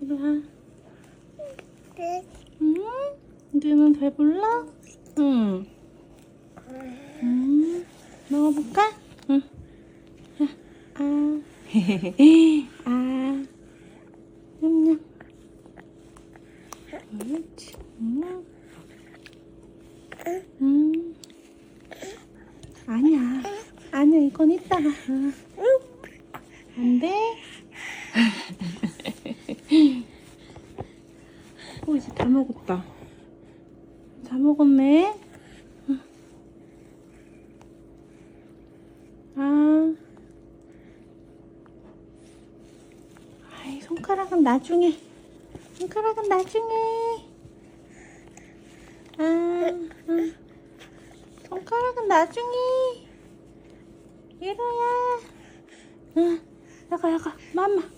이리 와. 응? 이제는 배불러? 응. 음, 먹어볼까? 응. 자, 아, 아, 냠냠. 옳지. 음. 음. 아니야. 아니야, 이건 이따가. 오, 이제 다 먹었다. 다 먹었네. 응. 아. 아이, 손가락은 나중에. 손가락은 나중에. 아, 응. 손가락은 나중에. 이로야. 응, 나가, 나가. 맘마.